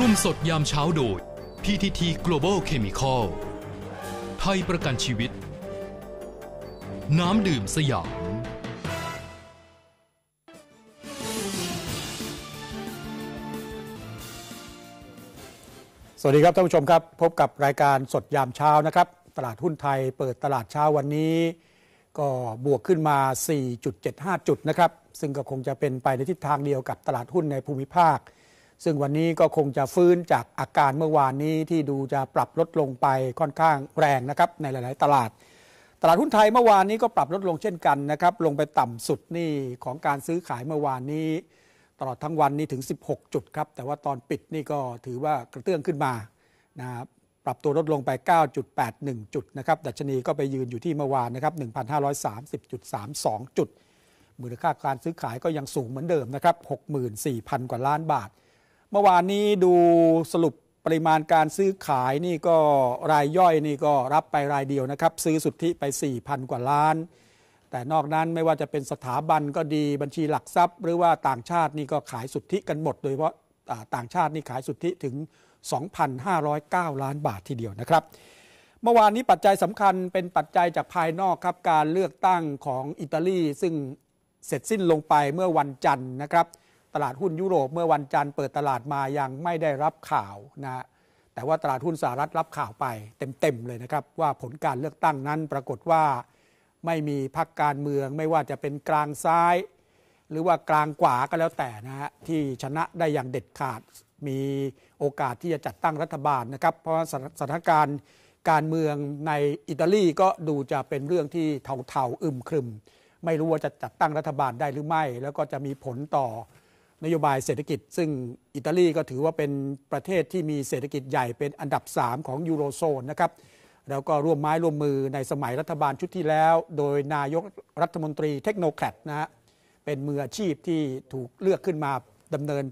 ร่วมสดยามเช้าโดย PTT Global Chemical ไทยประกันชีวิต น้ำดื่มสยาม สวัสดีครับท่านผู้ชมครับ พบกับรายการสดยามเช้านะครับ ตลาดหุ้นไทยเปิดตลาดเช้าวันนี้ ก็บวกขึ้นมา 4.75 จุดนะครับ ซึ่งก็คงจะเป็นไปในทิศทางเดียวกับตลาดหุ้นในภูมิภาค ซึ่งวันนี้ก็คงจะฟื้นจากอาการเมื่อวานนี้ที่ดูจะปรับลดลงไปค่อนข้างแรงนะครับในหลาย ๆ ตลาด ตลาดหุ้นไทยเมื่อวานนี้ก็ปรับลดลงเช่นกันนะครับลงไปต่ำสุดนี่ของการซื้อขายเมื่อวานนี้ ตลอดทั้งวันนี้ถึง 16 จุดครับแต่ว่าตอนปิดนี่ก็ถือว่ากระเตื้องขึ้นมานะครับปรับตัวลดลงไป 9.81 จุดนะครับดัชนีก็ไปยืนอยู่ที่เมื่อวานนะครับ 1,530.32 จุด มูลค่าการซื้อขายก็ยังสูงเหมือนเดิมนะครับ 64,000 กว่าล้านบาท เมื่อวานนี้ดูสรุปปริมาณการซื้อขายนี่ก็รายย่อยนี่ก็รับไปรายเดียวนะครับ ซื้อสุทธิไป 4,000 กว่าล้าน แต่นอกนั้นไม่ว่าจะเป็นสถาบันก็ดีบัญชีหลักทรัพย์ หรือว่าต่างชาตินี่ก็ขายสุทธิกันหมด โดยเฉพาะต่างชาตินี่ขายสุทธิถึง 2,509 ล้านบาททีเดียวนะครับ เมื่อวานนี้ปัจจัยสำคัญเป็นปัจจัยจากภายนอกครับการเลือกตั้งของอิตาลีซึ่งเสร็จสิ้นลงไปเมื่อวันจันทร์นะครับ ตลาดหุ้นยุโรปเมื่อวันจันทร์เปิดตลาดมายังไม่ได้รับข่าวนะแต่ว่าตลาดหุ้นสหรัฐรับข่าวไปเต็มๆเลยนะครับ ว่าผลการเลือกตั้งนั้นปรากฏว่าไม่มีพรรคการเมืองไม่ว่าจะเป็นกลางซ้าย หรือว่ากลางขวาก็แล้วแต่นะฮะที่ชนะได้อย่างเด็ดขาดมีโอกาสที่จะจัดตั้งรัฐบาลนะครับ เพราะสถานการณ์การเมืองในอิตาลีก็ดูจะเป็นเรื่องที่เทาๆอึมครึม ไม่รู้ว่าจะจัดตั้งรัฐบาลได้หรือไม่ แล้วก็จะมีผลต่อ นโยบายเศรษฐกิจ ซึ่งอิตาลีก็ถือว่าเป็นประเทศที่มีเศรษฐกิจใหญ่เป็นอันดับ 3 ของยูโรโซนนะครับแล้วก็ร่วมไม้ร่วมมือในสมัยรัฐบาลชุดที่แล้ว โดยนายกรัฐมนตรีเทคโนแครดนะฮะเป็นมืออาชีพที่ถูกเลือกขึ้นมาดำเนิน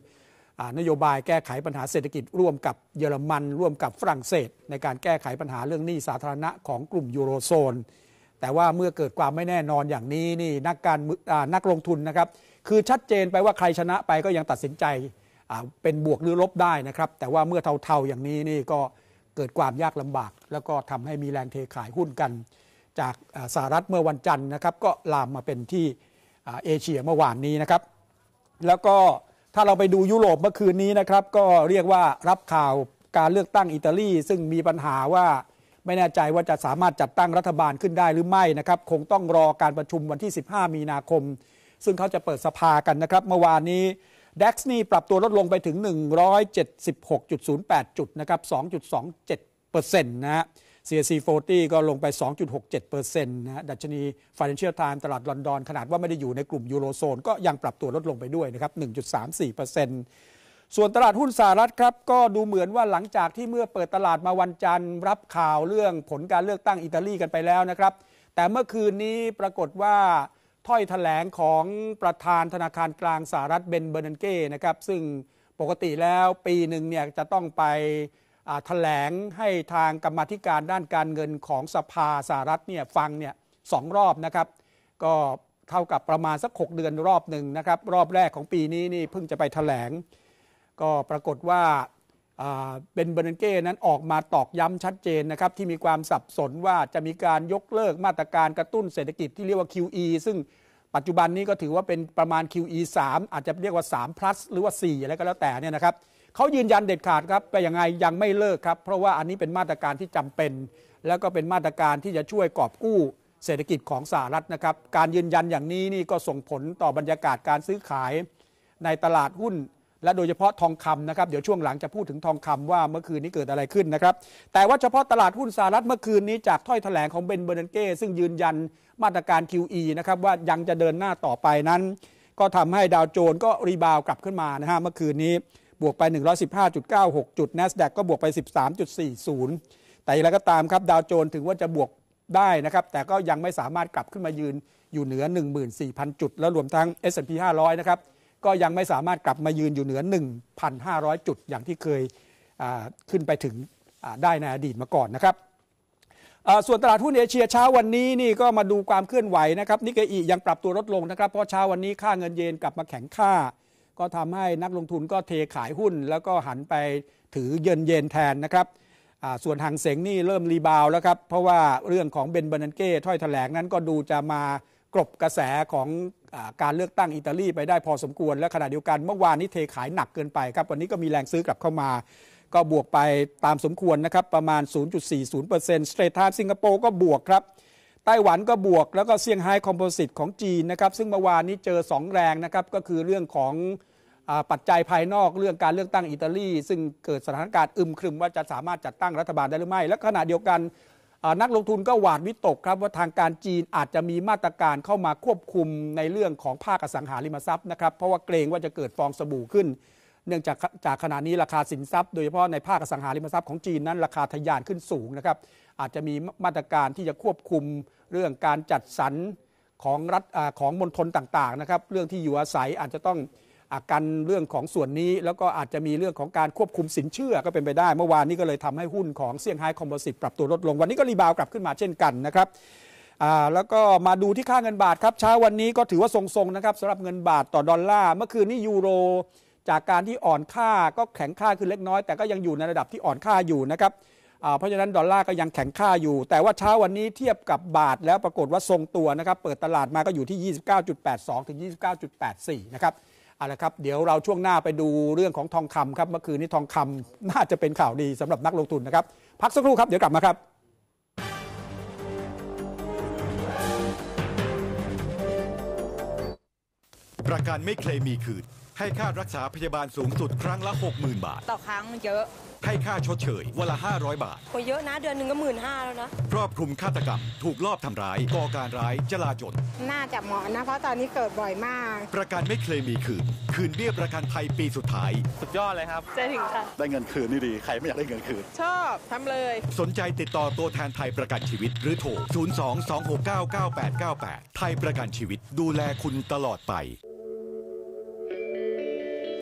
นโยบายแก้ไขปัญหาเศรษฐกิจร่วมกับเยอรมัน ร่วมกับฝรั่งเศส ในการแก้ไขปัญหาเรื่องหนี้สาธารณะของกลุ่มยูโรโซน แต่ว่าเมื่อเกิดความไม่แน่นอนอย่างนี้นี่นักการนักลงทุนนะครับ คือชัดเจนไปว่าใครชนะไปก็ยังตัดสินใจเป็นบวกหรือลบได้นะครับ แต่ว่าเมื่อเทาๆอย่างนี้นี่ก็เกิดความยากลำบาก แล้วก็ทำให้มีแรงเทขายหุ้นกัน จากสหรัฐเมื่อวันจันทร์นะครับ ก็ลามมาเป็นที่เอเชียเมื่อวานนี้นะครับ แล้วก็ถ้าเราไปดูยุโรปเมื่อคืนนี้นะครับ ก็เรียกว่ารับข่าวการเลือกตั้งอิตาลีซึ่งมีปัญหาว่า ไม่แน่ใจว่าจะสามารถจัดตั้งรัฐบาลขึ้นได้หรือไม่นะครับ คงต้องรอการประชุมวันที่ 15 มีนาคม ซึ่งเขาจะเปิดสภากันนะครับ เมื่อวานนี้ดัคนี่ปรับตัวลดลงไปถึง 176.08 จุดนะครับ 2.27%นะฮะ CAC 40 ก็ลงไป 2.67%นะดัชนี Financial Times ตลาดลอนดอน ขนาดว่าไม่ได้อยู่ในกลุ่มยูโรโซน ก็ยังปรับตัวลดลงไปด้วยนะครับ 1.34% ส่วนตลาดหุ้นสหรัฐครับก็ดูเหมือนว่าหลังจากที่เมื่อเปิดตลาดมาวันจันทร์ รับข่าวเรื่องผลการเลือกตั้งอิตาลีกันไปแล้วนะครับ แต่เมื่อคืนนี้ปรากฏว่าถ้อยถแถลงของประธานธนาคารกลางสหรัฐเบนเบอร์นันเก้นะครับซึ่งปกติแล้วปีหนึ่งเนี่ยจะต้องไปถแถลงให้ทางกรรมธิการด้านการเงินของสภาสหรัฐเนี่ยฟังเนี่ยสองรอบนะครับ ก็เท่ากับประมาณสัก 6 เดือนรอบหนึ่งนะครับ รอบแรกของปีนี้นี่เพิ่งจะไปถแถลง ก็ปรากฏว่าเป็นเบรนเก้นั้นออกมาตอกย้ำชัดเจนนะครับที่มีความสับสนว่าจะมีการยกเลิกมาตรการกระตุ้นเศรษฐกิจที่เรียกว่า QE ซึ่งปัจจุบันนี้ก็ถือว่าเป็นประมาณ QE 3 อาจจะเรียกว่า 3 plus หรือว่า 4 อะไรก็แล้วแต่เนี่ยนะครับเขายืนยันเด็ดขาดครับแต่ยังไงยังไม่เลิกครับ เพราะว่าอันนี้เป็นมาตรการที่จำเป็น แล้วก็เป็นมาตรการที่จะช่วยกอบกู้เศรษฐกิจของสหรัฐนะครับ การยืนยันอย่างนี้นี่ก็ส่งผลต่อบรรยากาศการซื้อขายในตลาดหุ้น และโดยเฉพาะทองคำนะครับเดี๋ยวช่วงหลังจะพูดถึงทองคำว่าเมื่อคืนนี้เกิดอะไรขึ้นนะครับแต่ว่าเฉพาะตลาดหุ้นสหรัฐเมื่อคืนนี้จากถ้อยแถลงของเบนเบอร์นเก้ซึ่งยืนยันมาตรการ QE นะครับว่ายังจะเดินหน้าต่อไปนั้น ก็ทำให้ดาวโจนส์ก็รีบาวกลับขึ้นมานะฮะเมื่อคืนนี้บวกไป 115.96 จุด NASDAQ ก็บวกไป 13.40 แต่อย่างไรก็ตามครับดาวโจนส์ถึงว่าจะบวกได้นะครับ แต่ก็ยังไม่สามารถกลับขึ้นมายืนอยู่เหนือ 14,000 จุด แล้วรวมทั้ง S&P 500 นะครับ ก็ยังไม่สามารถกลับมายืนอยู่เหนือ 1,500 จุดอย่างที่เคยขึ้นไปถึงได้ในอดีตมาก่อนนะครับส่วนตลาดหุ้นเอเชียเช้าวันนี้นี่ก็มาดูความเคลื่อนไหวนะครับนิกเกอียังปรับตัวลดลงนะครับเพราะเช้าวันนี้ค่าเงินเยนกลับมาแข็งค่า ก็ทำให้นักลงทุนก็เทขายหุ้น แล้วก็หันไปถือเย็นเยนแทนนะครับส่วนหางเสงนี่เริ่มรีบาวแล้วครับเพราะว่าเรื่องของเบนเบนันเก้ถ้อยแถลงนั้นก็ดูจะมากรบกระแสของ การเลือกตั้งอิตาลีไปได้พอสมควร และขณะเดียวกันเมื่อวานนี้เทขายหนักเกินไปครับวันนี้ก็มีแรงซื้อกลับเข้ามา ก็บวกไปตามสมควรนะครับประมาณ 0.40%สเตรทไทม์สิงคโปร์ก็บวกครับไต้หวันก็บวกแล้วก็เซี่ยงไฮ้คอมโพสิตของจีนนะครับซึ่งเมื่อวานนี้เจอ 2 แรงนะครับก็คือเรื่องของปัจจัยภายนอกเรื่องการเลือกตั้งอิตาลี ซึ่งเกิดสถานการณ์อึมครึมว่าจะสามารถจัดตั้งรัฐบาลได้หรือไม่ และขณะเดียวกัน นักลงทุนก็หวาดวิตกครับว่าทางการจีนอาจจะมีมาตรการเข้ามาควบคุมในเรื่องของภาคอสังหาริมทรัพย์นะครับเพราะว่าเกรงว่าจะเกิดฟองสบู่ขึ้น เนื่องจากจากขณะนี้ราคาสินทรัพย์ โดยเฉพาะในภาคอสังหาริมทรัพย์ของจีนนั้นราคาทะยานขึ้นสูงนะครับอาจจะมีมาตรการที่จะควบคุมเรื่องการจัดสรรของรัฐของมณฑลต่างๆนะครับเรื่องที่อยู่อาศัยอาจจะต้อง กันเรื่องของส่วนนี้ แล้วก็อาจจะมีเรื่องของการควบคุมสินเชื่อก็เป็นไปได้ เมื่อวานนี้ก็เลยทำให้หุ้นของเซี่ยงไฮ้คอมโพสิตปรับตัวลดลง วันนี้ก็รีบาวกลับขึ้นมาเช่นกันนะครับแล้วก็มาดูที่ค่าเงินบาทครับเช้าวันนี้ก็ถือว่าทรงๆนะครับสำหรับเงินบาทต่อดอลลาร์เมื่อคืนนี้ยูโรจากการที่อ่อนค่าก็แข็งค่าขึ้นเล็กน้อย แต่ก็ยังอยู่ในระดับที่อ่อนค่าอยู่นะครับเพราะฉะนั้นดอลลาร์ก็ยังแข็งค่าอยู่ แต่ว่าเช้าวันนี้เทียบกับบาทแล้วปรากฏว่าทรงตัวนะครับ เปิดตลาดมาก็อยู่ที่ 29.82 ถึง 29.84 นะครับ เอาละครับเดี๋ยวเราช่วงหน้าไปดูเรื่องของทองคำครับเมื่อคืนนี้ทองคำน่าจะเป็นข่าวดีสำหรับนักลงทุนนะครับ พักสักครู่ครับเดี๋ยวกลับมาครับประกันไม่เคลมมีคืนให้ค่ารักษาพยาบาลสูงสุดครั้งละ 60,000 บาท ต่อครั้งเยอะ ให้ค่าชดเชยวันละ 500 บาท โอ้เยอะนะเดือนหนึ่งก็หมื่นห้าแล้วนะ ครอบคลุมฆาตกรรม ถูกลอบทำร้าย ก่อการร้ายจลาจลน่าจะเหมาะนะ เพราะตอนนี้เกิดบ่อยมาก ประกันไม่เคลมมีคืน คืนเบี้ยประกันภัยปีสุดท้าย สุดยอดเลยครับจะถึงค่ะ ได้เงินคืนนี่ดี ใครไม่อยากได้เงินคืน ชอบทำเลย สนใจติดต่อตัวแทนไทยประกันชีวิต หรือโทร 022699898 ไทยประกันชีวิตดูแลคุณตลอดไป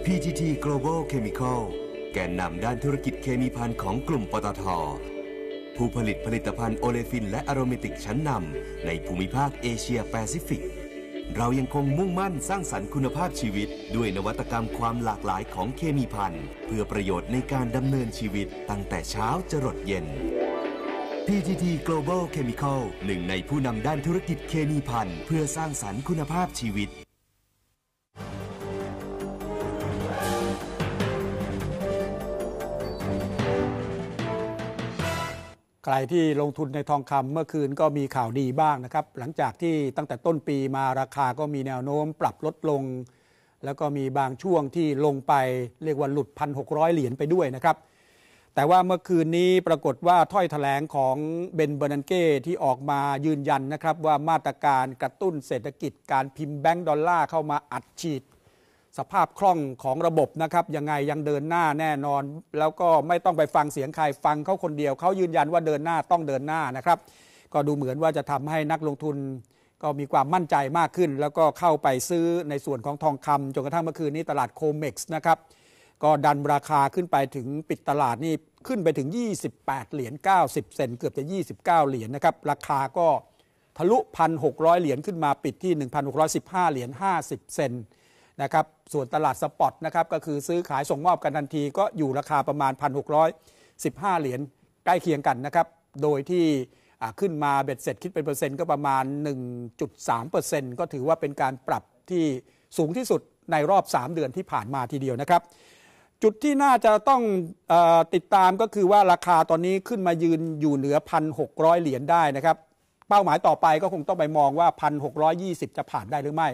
PTT Global Chemical แกนนำด้านธุรกิจเคมีภัณฑ์ของกลุ่มปตท ผู้ผลิตผลิตภัณฑ์โอเลฟินและอโรเมติกชั้นนำในภูมิภาคเอเชียแปซิฟิก เรายังคงมุ่งมั่นสร้างสรรค์คุณภาพชีวิต ด้วยนวัตกรรมความหลากหลายของเคมีภัณฑ์ เพื่อประโยชน์ในการดำเนินชีวิตตั้งแต่เช้าจรดเย็น PTT Global Chemical หนึ่งในผู้นำด้านธุรกิจเคมีภัณฑ์เพื่อสร้างสรรค์คุณภาพชีวิต รที่ลงทุนในทองคำเมื่อคืนก็มีข่าวดีบ้างนะครับ หลังจากที่ตั้งแต่ต้นปีมาราคาก็มีแนวโน้มปรับลดลง แล้วก็มีบางช่วงที่ลงไปเรียกว่าหลุดพันหเหรียญไปด้วยนะครับ แต่ว่าเมื่อคืนนี้ปรากฏว่าถ้อยถแถลงของเบนเบอร์นันเก้ที่ออกมายืนยันนะครับว่ามาตรการกระตุ้นเศรษฐกิจการพิมพ์แบงก์ดอลลาร์เข้ามาอัดฉีด สภาพคล่องของระบบนะครับยังไงยังเดินหน้าแน่นอน แล้วก็ไม่ต้องไปฟังเสียงใครฟังเขาคนเดียวเขายืนยันว่าเดินหน้าต้องเดินหน้านะครับ ก็ดูเหมือนว่าจะทำให้นักลงทุนก็มีความมั่นใจมากขึ้น แล้วก็เข้าไปซื้อในส่วนของทองคำจนกระทั่งเมื่อคืนนี้ตลาดโคเม็กซ์นะครับก็ดันราคาขึ้นไปถึงปิดตลาดนี่ขึ้นไปถึง 28 เหรียญ 90 เซนเกือบจะ 29 เหรียญนะครับ ราคาก็ทะลุ 1,600 เหรียญขึ้นมาปิดที่ 1,615 เหรียญ 50 เซน นะครับส่วนตลาดสปอตนะครับก็คือซื้อขายส่งมอบกันทันที ก็อยู่ราคาประมาณ 1,615 เหรียญใกล้เคียงกันนะครับโดยที่ขึ้นมาเบ็ดเสร็จคิดเป็นเปอร์เซ็นต์ก็ประมาณ 1.3%ก็ถือว่าเป็นการปรับที่สูงที่สุดในรอบ 3 เดือนที่ผ่านมาทีเดียวนะครับจุดที่น่าจะต้องอติดตามก็คือว่าราคาตอนนี้ขึ้นมายืนอยู่เหนือ 1,600 เหรียญได้นะครับ เป้าหมายต่อไปก็คงต้องไปมองว่า 1,620 จะผ่านได้หรือไม่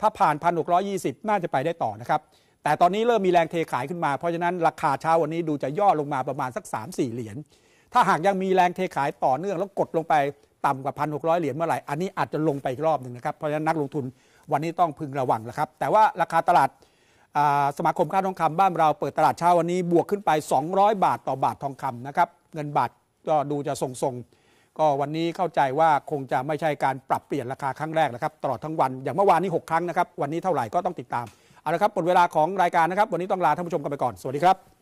ถ้าผ่าน 1,620 น่าจะไปได้ต่อนะครับ แต่ตอนนี้เริ่มมีแรงเทขายขึ้นมา เพราะฉะนั้นราคาเช้าวันนี้ดูจะย่อลงมาประมาณสัก 3-4 เหรียญ ถ้าหากยังมีแรงเทขายต่อเนื่องแล้วกดลงไปต่ำกว่า 1,600 เหรียญเมื่อไหร่ อันนี้อาจจะลงไปอีกรอบหนึ่งนะครับ เพราะฉะนั้นนักลงทุนวันนี้ต้องพึงระวังแล้วครับ แต่ว่าราคาตลาดสมาคมค้าทองคำบ้านเราเปิดตลาดเช้าวันนี้บวกขึ้นไป 200 บาทต่อบาททองคำนะครับ เงินบาทก็ดูจะทรงๆ ก็วันนี้เข้าใจว่าคงจะไม่ใช่การปรับเปลี่ยนราคาครั้งแรกนะครับตลอดทั้งวันอย่างเมื่อวานนี้ 6 ครั้งนะครับ วันนี้เท่าไหร่ก็ต้องติดตามเอาละครับหมดเวลาของรายการนะครับ วันนี้ต้องลาท่านผู้ชมกันไปก่อนสวัสดีครับ